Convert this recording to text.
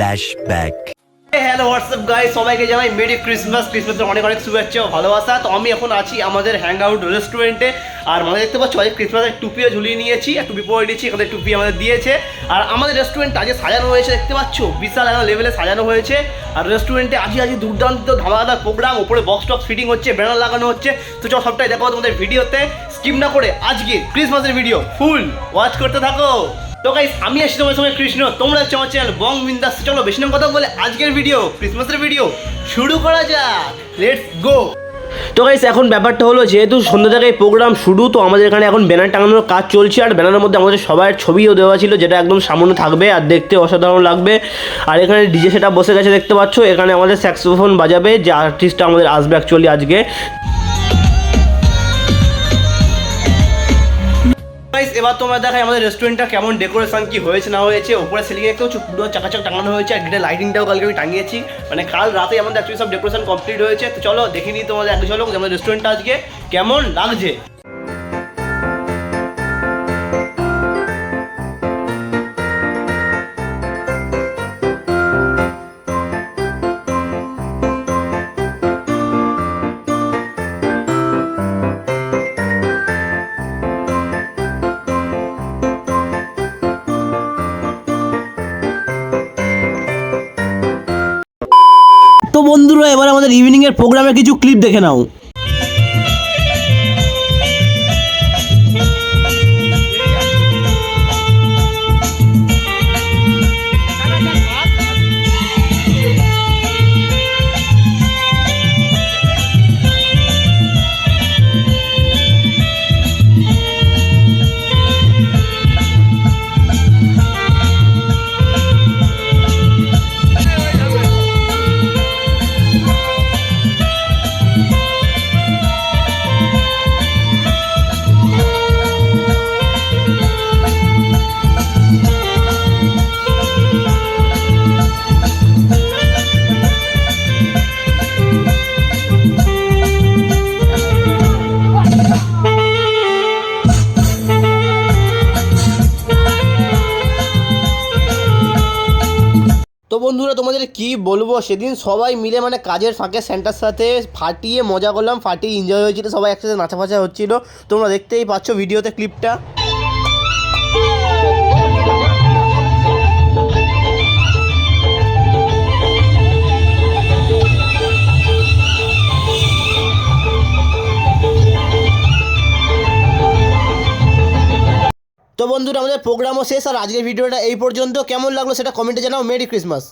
Flashback. Hello WhatsApp গাই সবাইকে জানাই merry Christmas ক্রিসমাসের অনেক অনেক শুভেচ্ছা ভালোবাসা। তো আমি এখন আছি আমাদের হ্যাং আউট রেস্টুরেন্টে আর আমাদের দেখতে পাচ্ছ অনেক ক্রিসমাসের টুপিও ঝুলিয়ে নিয়েছি, আর টুপি পরে নিয়েছি, এখানে টুপি আমাদের দিয়েছে। আর আমাদের রেস্টুরেন্ট আজকে সাজানো হয়েছে, দেখতে পাচ্ছ? বিশাল একটা লেভেলে সাজানো হয়েছে। আর রেস্টুরেন্টে আজকে আজকে দুর্দান্ত ধামাকাদার প্রোগ্রাম ওপরে বক্স টক্স ফিটিং হচ্ছে ব্যানার লাগানো হচ্ছে। তো চল সবটাই দেখো তোমাদের ভিডিওতে স্কিপ না করে আজকে ক্রিসমাসের ভিডিও ফুল ওয়াচ করতে থাকো। তো গাইস আমি আসছি তোমার সঙ্গে কৃষ্ণ। তোমরা হচ্ছে আমার চ্যানেল বং বিন্দাস। চলো, বেশি নাম কথা বলে আজকের ভিডিও ক্রিসমাসের ভিডিও শুরু করা যাক। লেটস গো তো গাইস এখন ব্যাপারটা হলো, যেহেতু সন্ধ্যা থেকে প্রোগ্রাম শুরু, তো আমাদের এখানে এখন ব্যানার টাঙানোর কাজ চলছে। আর ব্যানারের মধ্যে আমাদের সবার ছবিও দেওয়া ছিল, যেটা একদম সামনে থাকবে আর দেখতে অসাধারণ লাগবে। আর এখানে ডিজে সেটা বসে গেছে, দেখতে পাচ্ছ। এখানে আমাদের স্যাক্সোফোন বাজাবে, যে আর্টিস্টটা আমাদের আসবে অ্যাকচুয়ালি আজকে। এবার তোমরা দেখাই আমাদের রেস্টুরেন্টটা কেমন ডেকোরেশন কি হয়েছে, না হয়েছে। ওপরে সিলিং কেউ পুরো চাকাচাক টাঙানো হয়েছে, আর গেটে লাইটিংটাও কালকে আমি টাঙিয়েছি। মানে কাল রাতে আমাদের অ্যাকচুয়ালি সব ডেকোরেশন কমপ্লিট হয়েছে। তো চলো দেখে নিই তোমাদের, এক ঝলক আমাদের রেস্টুরেন্টটা আজকে কেমন লাগছে। তো বন্ধুরা এবার আমাদের ইভিনিংয়ের প্রোগ্রামের কিছু ক্লিপ দেখে নাও। তো বন্ধুরা, তোমাদের কি বলব? সেদিন সবাই মিলে মানে কাজের ফাঁকে সেন্টার সাথে ফাটিয়ে মজা করলাম, ফাটিয়ে এনজয় হয়েছিল, সবাই একসাথে নাচা ফাঁচা হচ্ছিল। তোমরা দেখতেই পাচ্ছ ভিডিওতে ক্লিপটা তো বন্ধুরা, আমাদের প্রোগ্রামও শেষ আর আজকের ভিডিওটা এই পর্যন্ত। কেমন লাগল সেটা কমেন্টে জানাও। Merry Christmas.